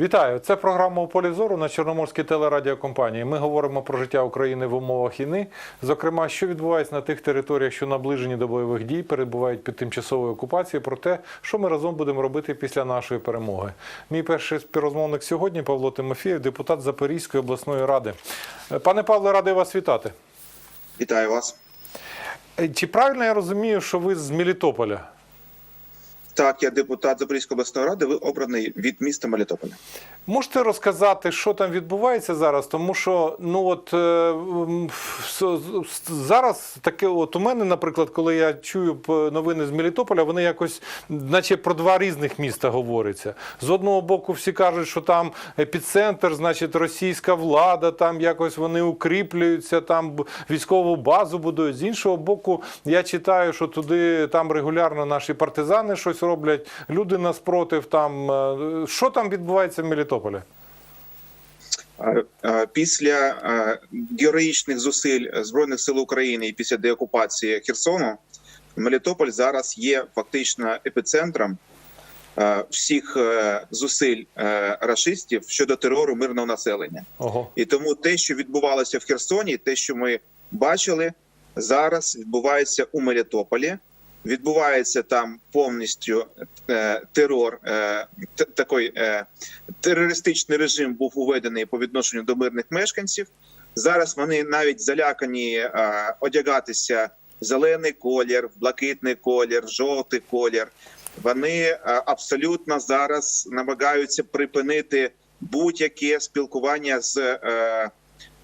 Вітаю! Це програма у полі зору на Чорноморській телерадіокомпанії. Ми говоримо про життя України в умовах війни. Зокрема, що відбувається на тих територіях, що наближені до бойових дій, перебувають під тимчасовою окупацією, про те, що ми разом будемо робити після нашої перемоги. Мій перший співрозмовник сьогодні Павло Тимофєєв, депутат Запорізької обласної ради. Пане Павле, радий вас вітати. Вітаю вас. Чи правильно я розумію, що ви з Мелітополя? Так, я депутат Запорізької обласної ради. Ви обраний від міста Мелітополя. Можете розказати, що там відбувається зараз? Тому що ну от е, зараз таке, от у мене, наприклад, коли я чую новини з Мелітополя, вони якось, наче про два різних міста говориться. З одного боку, всі кажуть, що там епіцентр, значить, російська влада, там якось вони укріплюються, там військову базу будують. З іншого боку, я читаю, що туди там регулярно наші партизани щось роблять, люди наспротив там. Е, Що там відбувається в Мелітополі? Після героїчних зусиль Збройних сил України і після деокупації Херсону, Мелітополь зараз є фактично епіцентром всіх е, зусиль е, рашистів щодо терору мирного населення. Ого. І тому те, що відбувалося в Херсоні, те, що ми бачили, зараз відбувається у Мелітополі. Відбувається там повністю е, терор, е, такий е, терористичний режим був уведений по відношенню до мирних мешканців. Зараз вони навіть залякані одягатися в зелений колір, в блакитний колір, в жовтий колір. Вони абсолютно зараз намагаються припинити будь-яке спілкування з, е,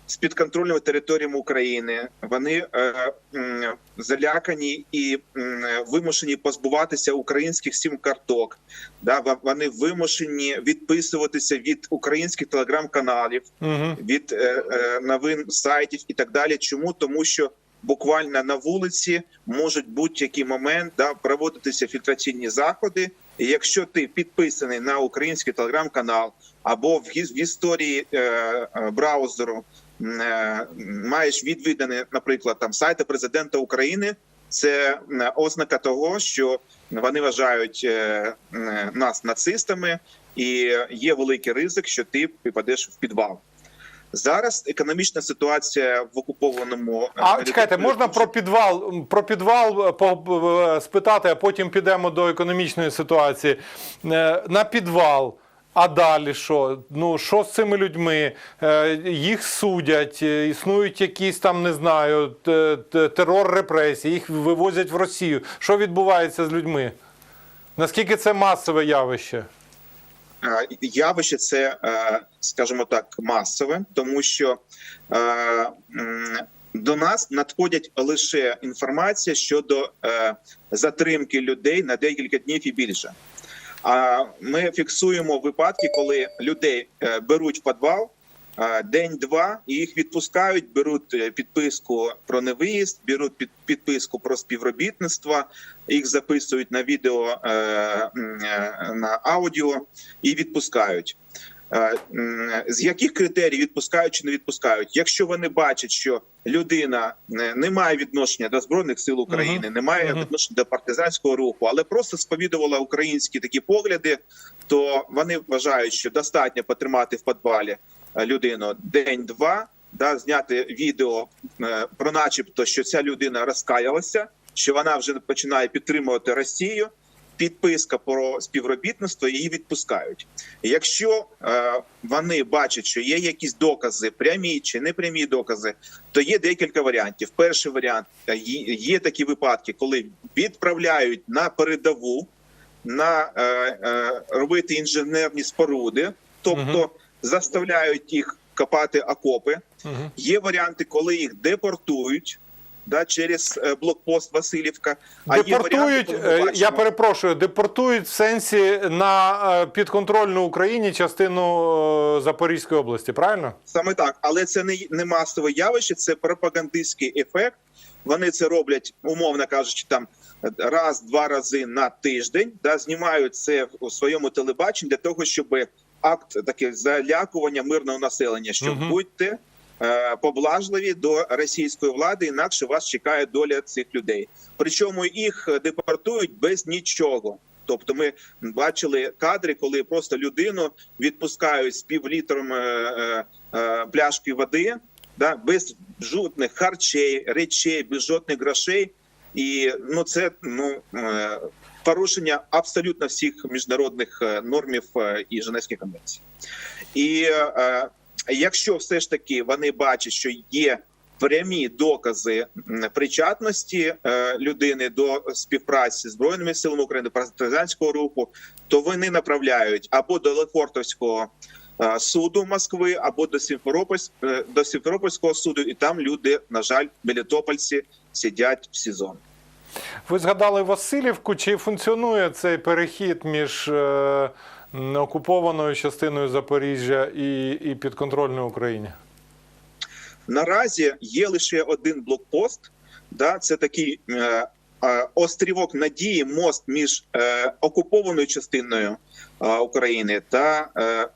з підконтрольними територіями України. Вони е, м, залякані і м, вимушені позбуватися українських сім-карток. Да, вони вимушені відписуватися від українських телеграм-каналів, Угу. від е, е, новин сайтів і так далі. Чому тому, що буквально на вулиці можуть будь-який момент да, проводитися фільтраційні заходи. І якщо ти підписаний на український телеграм-канал або в в історії е, е, браузеру е, маєш відвідані, наприклад, там сайти президента України, це ознака того, що вони вважають е, нас нацистами, і є великий ризик, що ти попадеш в підвал. Зараз економічна ситуація в окупованому е, А чекайте, можна про підвал про підвал е, е, спитати, а потім підемо до економічної ситуації. Е, На підвал. А далі що? Ну що з цими людьми? Е, Їх судять, е, існують якісь там, не знаю, терор репресій, їх вивозять в Росію. Що відбувається з людьми? Наскільки це масове явище? Явище це, е, скажімо так, масове, тому що до нас надходять лише інформація щодо затримки людей на декілька днів і більше. А ми фіксуємо випадки, коли людей е, беруть в підвал е, день-два і їх відпускають, беруть е, підписку про невиїзд, беруть підписку про співробітництво, їх записують на відео на аудіо і відпускають. З яких критерій відпускають чи не відпускають? Якщо вони бачать, що людина е, не має відношення до збройних сил України, не має відношення до партизанського руху, але просто сповідувала українські такі погляди, то вони вважають, що достатньо потримати в підвалі е, людину день-два, да, зняти відео е, про начебто, що ця людина розкаялася, що вона вже починає підтримувати Росію. Підписка про співробітництво її відпускають. Якщо е, вони бачать, що є якісь докази, прямі чи непрямі докази, то є декілька варіантів. Перший варіант е, є, такі випадки, коли відправляють на передову на е, е, робити інженерні споруди, тобто Мгм. заставляють їх копати окопи. Угу. Є варіанти, коли їх депортують да, через е, блокпост Васильівка. А є Депортують, варіанти, коли ми е, я перепрошую, депортують в сенсі на е, підконтрольну Україні частину Запорізької області, правильно? Саме так, але це не, не масове явище, це пропагандистський ефект. Вони це роблять, умовно кажучи, там раз-два рази на тиждень, да, знімають це у своєму телебаченні для того, щоб акт таке залякування мирного населення, що Мгм. будьте поблажливі до російської влади, інакше вас чекає доля цих людей. Причому їх депортують без нічого. Тобто, ми бачили кадри, коли просто людину відпускають з півлітром е, е, е, пляшки води, да, без жодних харчей, речей, без жодних грошей. І ну це ну е, порушення абсолютно всіх міжнародних е, нормів е, і Женевських конвенцій. І е, якщо все ж таки вони бачать, що є прямі докази причетності е, людини до співпраці з збройними силами України, партизанського руху, то вони направляють або до Лефортовського е, суду Москви, або до Сімферопольсь, е, до Сімферопольського суду, і там люди, на жаль, мелітопольці сидять в СІЗО. Ви згадали Васильівку. Чи функціонує цей перехід між окупованою частиною Запоріжжя і, і підконтрольною Україні? Наразі є лише один блокпост. Да, це такий е, е, острівок надії, мост між е, окупованою частиною е, України та е,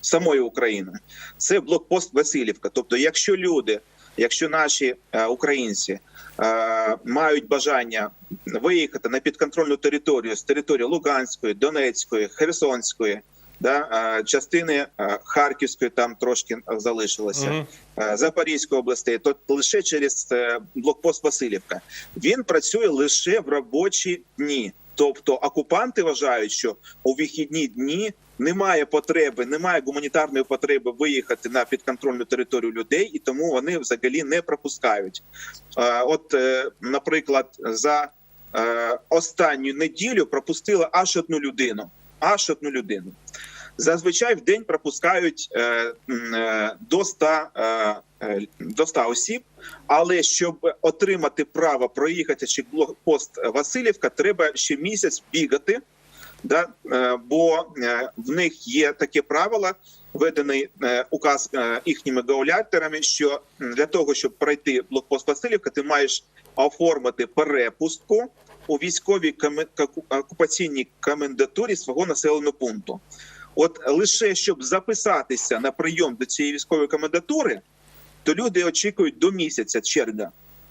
самою Україною. Це блокпост Васильівка. Тобто, якщо люди, якщо наші е, українці мають бажання виїхати на підконтрольну територію з території Луганської, Донецької, Херсонської. Да, е, частини е, Харківської там трошки е, залишилося. uh -huh. Запорізької областей, то лише через е, блокпост Васильівка. Він працює лише в робочі дні. Тобто окупанти вважають, що у вихідні дні немає потреби, немає гуманітарної потреби виїхати на підконтрольну територію людей, і тому вони взагалі не пропускають. Е, От, е, наприклад, за е, останню неділю пропустили аж одну людину. Аж одну людину. Зазвичай в день пропускають е, е, до 100, е, до 100 осіб, але щоб отримати право проїхати чи блокпост Васильівка, треба ще місяць бігати. Да? Бо в них є таке правило, введений указ їхніми гауляторами, що для того, щоб пройти блокпост Васильівка, ти маєш оформити перепустку у військовій окупаційній комендатурі свого населеного пункту. От лише щоб записатися на прийом до цієї військової комендатури, то люди очікують до місяця черга.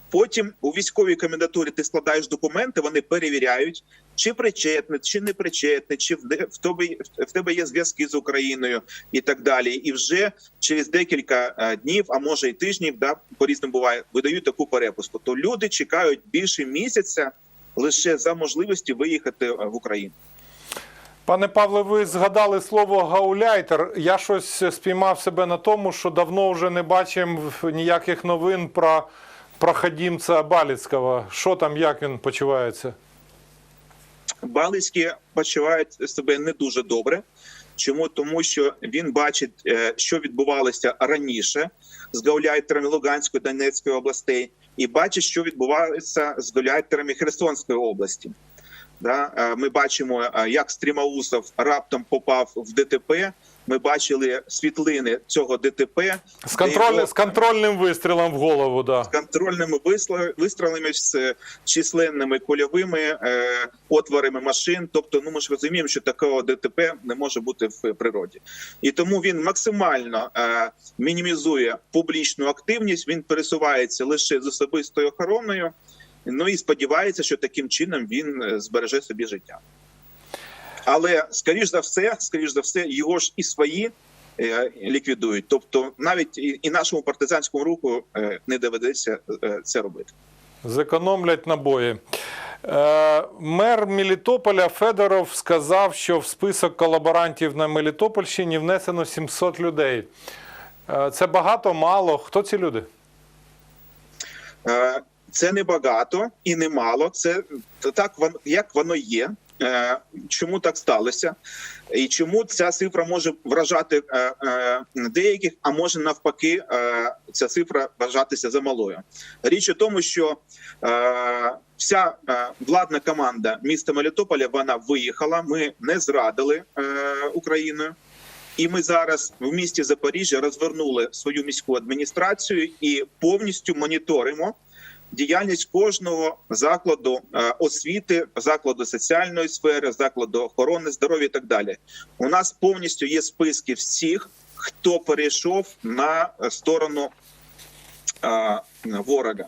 Потім у військовій комендатурі ти складаєш документи, вони перевіряють, чи причетний, чи не причетний, чи в тебе, в тебе є зв'язки з Україною і так далі. І вже через декілька е, днів, а може й тижнів, да, по різним буває, видають таку перепуску. То люди чекають більше місяця лише за можливості виїхати е, в Україну. Пане Павле, ви згадали слово гауляйтер. Я щось спіймав себе на тому, що давно вже не бачимо ніяких новин про проходімця Баліцького. Що там, як він почувається? Балицькі почувають себе не дуже добре. Чому тому, що він бачить, е, що відбувалося раніше з гауляйтерами Луганської Донецької областей, і бачить, що відбувається з гауляйтерами Херсонської області. Да? е, Ми бачимо, е, як Стрімаусов раптом попав в ДТП. Ми бачили світлини цього ДТП З, контроль... його- з контрольним вистрілом в голову, да. з контрольними вистрілами з численними кульовими е, отворами машин. Тобто, ну ми ж розуміємо, що такого ДТП не може бути в природі, і тому він максимально е, мінімізує публічну активність. Він пересувається лише з особистою охороною. Ну і сподівається, що таким чином він е, збереже собі життя. Але скоріш за все, скоріш за все, його ж і свої е, ліквідують. Тобто, навіть і, нашому партизанському руху е, не доведеться це робити. Зекономлять набої. Мер Мелітополя Федоров сказав, що в список колаборантів на Мелітопольщині внесено 700 людей. Це багато, мало. Хто ці люди? Це не багато і не мало. Це так, як воно є. Е, Чому так сталося? І чому ця цифра може вражати е, е, деяких, а може навпаки, ця цифра вважатися за малою? Річ у тому, що вся владна команда міста Мелітополя вона виїхала. Ми не зрадили Україною. І ми зараз в місті Запоріжжя розвернули свою міську адміністрацію і повністю моніторимо діяльність кожного закладу е, освіти, закладу соціальної сфери, закладу охорони здоров'я і так далі. У нас повністю є списки всіх, хто перейшов на сторону е, ворога.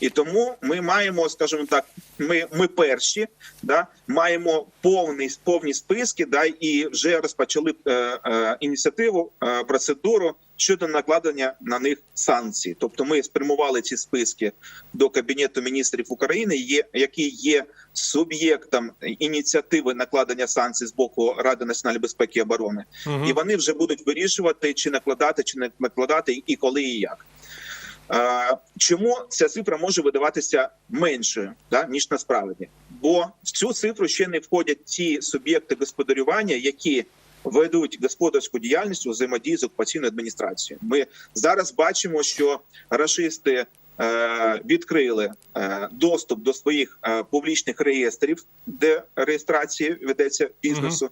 І тому ми маємо, скажімо так, ми, ми перші, да, маємо повний повні списки, да, і вже розпочали е, е, ініціативу, е, процедуру щодо накладення на них санкцій. Тобто, ми спрямували ці списки до кабінету міністрів України, є який є суб'єктом ініціативи накладення санкцій з боку Ради національної безпеки і оборони, Мгм. і вони вже будуть вирішувати, чи накладати, чи не накладати, і коли і як. Е, Чому ця цифра може видаватися меншою да, ніж насправді? Бо в цю цифру ще не входять ті суб'єкти господарювання, які ведуть господарську діяльність у взаємодії з окупаційною адміністрацією. Ми зараз бачимо, що рашисти відкрили е, доступ до своїх е, публічних реєстрів, де реєстрація ведеться бізнесу,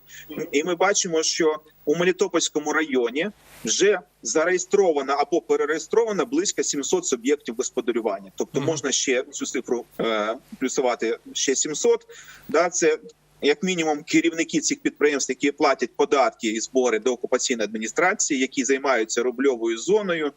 і ми бачимо, що у Мелітопольському районі вже зареєстровано або перереєстровано близько 700 суб'єктів господарювання. Тобто Мгм. можна ще цю цифру е, плюсувати ще 700. Да, це як мінімум керівники цих підприємств, які платять податки і збори до окупаційної адміністрації, які займаються рубльовою зоною,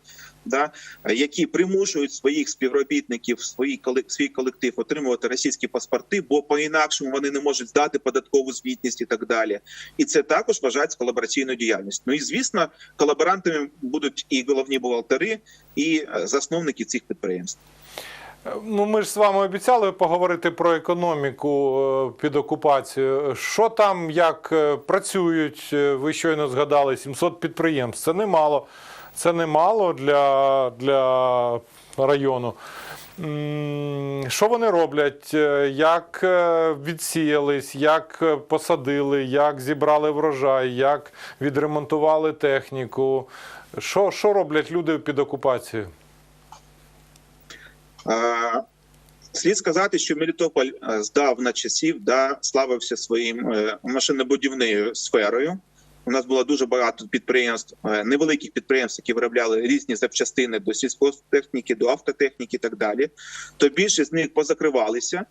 да, які примушують своїх співробітників, колек- свій колектив отримувати російські паспорти, бо по інакшому вони не можуть здати податкову звітність і так далі. І це також вважається колабораційною діяльністю. Ну і звісно, колаборантами будуть і головні бухгалтери, і е, засновники цих підприємств. Ну, ми ж з вами обіцяли поговорити про економіку е, під окупацією. Що там, як е, працюють, е, ви щойно згадали, 700 підприємств. Це немало. Це немало для, для району. Що вони роблять? Як відсіялись, як посадили, як зібрали врожай, як відремонтували техніку? Що, що роблять люди під окупацією? Слід сказати, що Мелітополь е, здавна часів да, славився своїм е, машинобудівною сферою. У нас було дуже багато підприємств, е, невеликих підприємств, які виробляли різні запчастини до сільськогосптехніки, до автотехніки і так далі. То більшість з них позакривалися.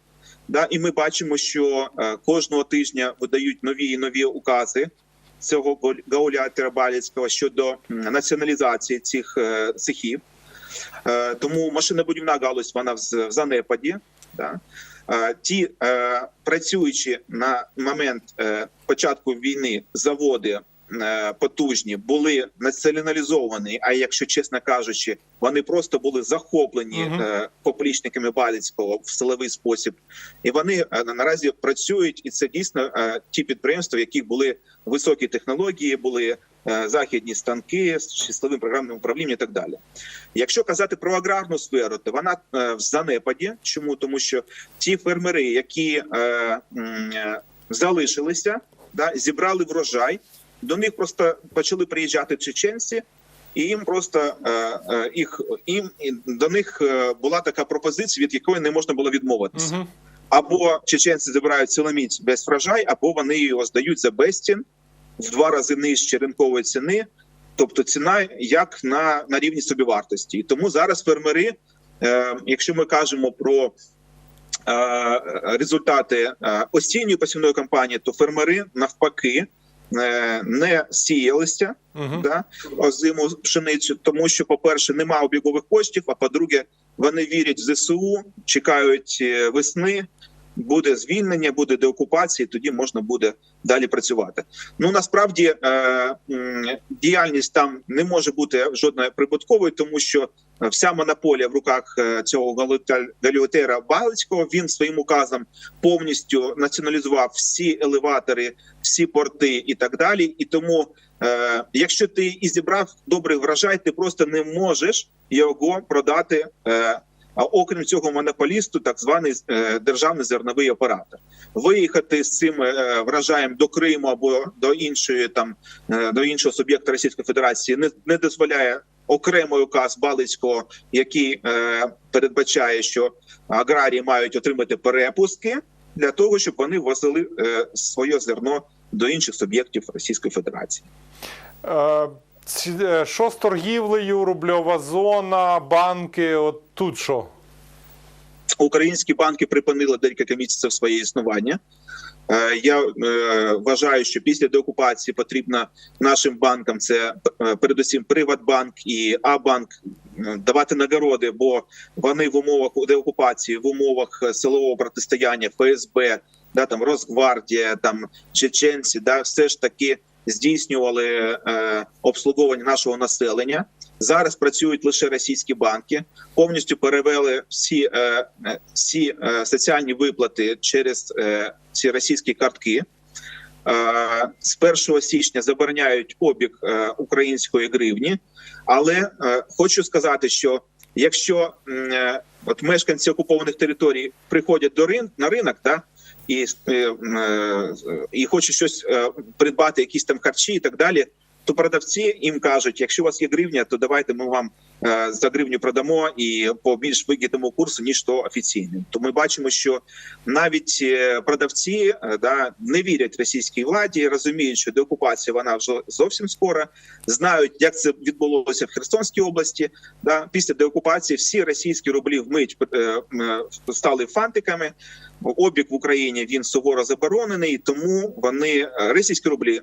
Да, і ми бачимо, що кожного тижня видають нові і нові укази цього Гауляти Баліцького щодо націоналізації цих цехів. Е, Тому машинобудівна галузь вона в занепаді. Да? Е, Ті е, працюючі на момент початку війни заводи потужні були націоналізовані. А якщо чесно кажучи, вони просто були захоплені е, поплічниками Баліцького в силовий спосіб, і вони наразі працюють, і це дійсно ті підприємства, в яких були високі технології, були західні станки з числовим програмним управлінням і так далі. Якщо казати про аграрну сферу, то вона е, в занепаді. Чому тому, що ті фермери, які е, е, залишилися, да, зібрали врожай, до них просто почали приїжджати чеченці. І їм просто е, е, їх їм до них е, була така пропозиція, від якої не можна було відмовитися. Або чеченці забирають силоміць без врожай, або вони його здають за безцін в два рази нижче ринкової ціни, тобто ціна як на, на рівні собівартості. І тому зараз фермери, е, якщо ми кажемо про е, результати е, осінньої посівної кампанії, то фермери навпаки е, не сіялися Угу. да, озиму пшеницю, тому що, по-перше, немає обігових коштів, а по-друге, вони вірять в ЗСУ, чекають е, весни. Буде звільнення, буде деокупація, тоді можна буде далі працювати. Ну насправді е, діяльність там не може бути жодної прибутковою, тому що вся монополія в руках е, цього галютера Балицького. Він своїм указом повністю націоналізував всі елеватори, всі порти і так далі. І тому, е, якщо ти і зібрав добрий врожай, ти просто не можеш його продати. Е, а окрім цього, монополісту, так званий е, державний зерновий оператор, виїхати з цим е, врожаєм до Криму або до іншої там е, до іншого суб'єкта Російської Федерації не, не дозволяє окремий указ Балицького, який е, передбачає, що аграрії мають отримати перепустки для того, щоб вони возили е, своє зерно до інших суб'єктів Російської Федерації. Е, Що з торгівлею, рубльова зона, банки? От тут що? Українські банки припинили декілька місяців своє існування. Е, Я е, вважаю, що після деокупації потрібно нашим банкам це передусім Приватбанк і А-банк давати нагороди, бо вони в умовах деокупації, в умовах силового протистояння ФСБ, да там Росгвардія, там чеченці, да, все ж таки здійснювали е, обслуговування нашого населення. Зараз працюють лише російські банки, повністю перевели всі, е, е, всі е, соціальні виплати через ці російські картки. З 1 січня забороняють обіг української гривні, але хочу сказати, що якщо от мешканці окупованих територій приходять до рин на ринок, да, і, е, е, і хоче щось е, придбати, якісь там харчі і так далі, то продавці їм кажуть: якщо у вас є гривня, то давайте ми вам за гривню продамо і по більш вигідному курсу, ніж то офіційним. То ми бачимо, що навіть е, продавці е, да не вірять російській владі, розуміють, що деокупація вона вже зовсім скоро. Знають, як це відбулося в Херсонській області. Да, після деокупації всі російські рублі вмить е, е, стали фантиками. Обіг в Україні він суворо заборонений, тому вони е, російські рублі е,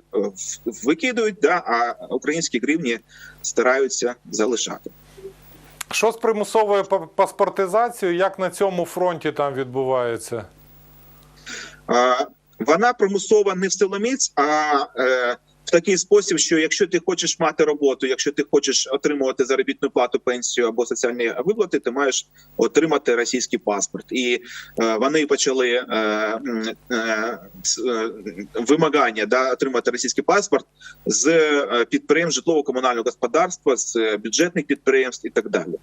викидують, да, а українські гривні стараються залишати. Що з примусовою па- паспортизацією, як на цьому фронті там відбувається? Вона примусова не в силоміць, а е, такий спосіб, що якщо ти хочеш мати роботу, якщо ти хочеш отримувати заробітну плату, пенсію або соціальні виплати, ти маєш отримати російський паспорт. І е, вони почали е, е, е, вимагання да, отримати російський паспорт з е, підприємств житлово-комунального господарства, з бюджетних підприємств і так далі.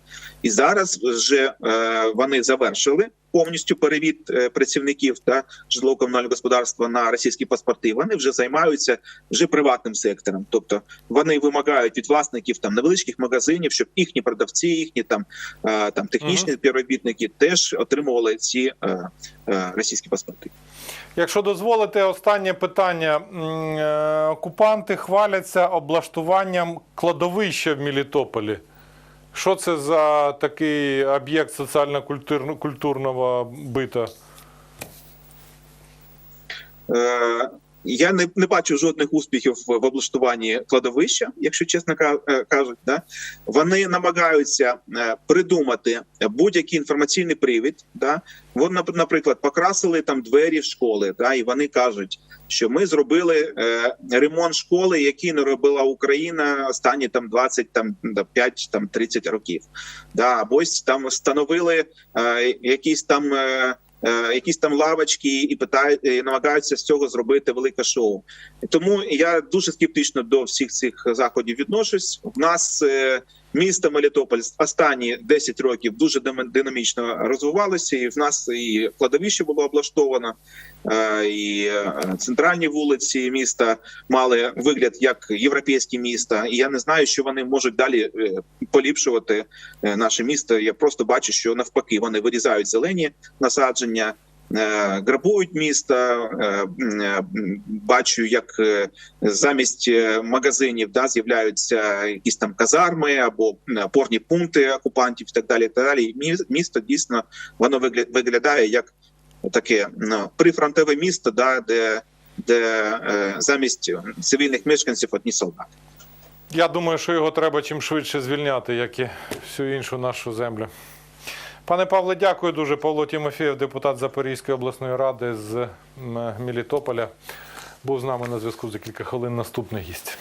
І зараз вже е, вони завершили повністю перевід е, працівників та житлово-комунального господарства на російські паспорти. Вони вже займаються вже приватним сектором, тобто вони вимагають від власників там невеличких магазинів, щоб їхні продавці, їхні там, е, там технічні співробітники теж отримували ці е, російські паспорти. Якщо дозволите, останнє питання. Окупанти хваляться облаштуванням кладовища в Мелітополі. Що це за такий об'єкт соціально-культурного бита? Я не, не бачу жодних успіхів в облаштуванні кладовища, якщо чесно е, кажуть. Да? Вони намагаються е, придумати будь-який інформаційний привід. Да? Вони, наприклад, покрасили там двері школи, да? і вони кажуть, що ми зробили е, ремонт школи, який не робила Україна останні там 20, там 5, там 30 років. Да? Або там встановили е, якісь там. Е, якісь там лавочки і питають, і намагаються з цього зробити велике шоу. Тому я дуже скептично до всіх цих заходів відношусь. В нас е, місто Мелітополь останні 10 років дуже динам- динамічно розвивалося, і в нас і кладовище було облаштовано, е, і е, центральні вулиці міста мали вигляд як європейські міста. І я не знаю, що вони можуть далі е, поліпшувати наше місто. Я просто бачу, що навпаки вони вирізають зелені насадження. Е, Грабують місто, е, е, бачу, як замість магазинів да, з'являються якісь там казарми або м, опорні пункти окупантів і так далі. і Так далі. Місто дійсно воно вигля- виглядає як таке ну, прифронтове місто, да, де, де замість цивільних мешканців одні солдати. Я думаю, що його треба чим швидше звільняти, як і всю іншу нашу землю. Пане Павле, дякую дуже. Павло Тимофєв, депутат Запорізької обласної ради з Мілітополя, був з нами на зв'язку за кілька хвилин. Наступний гість.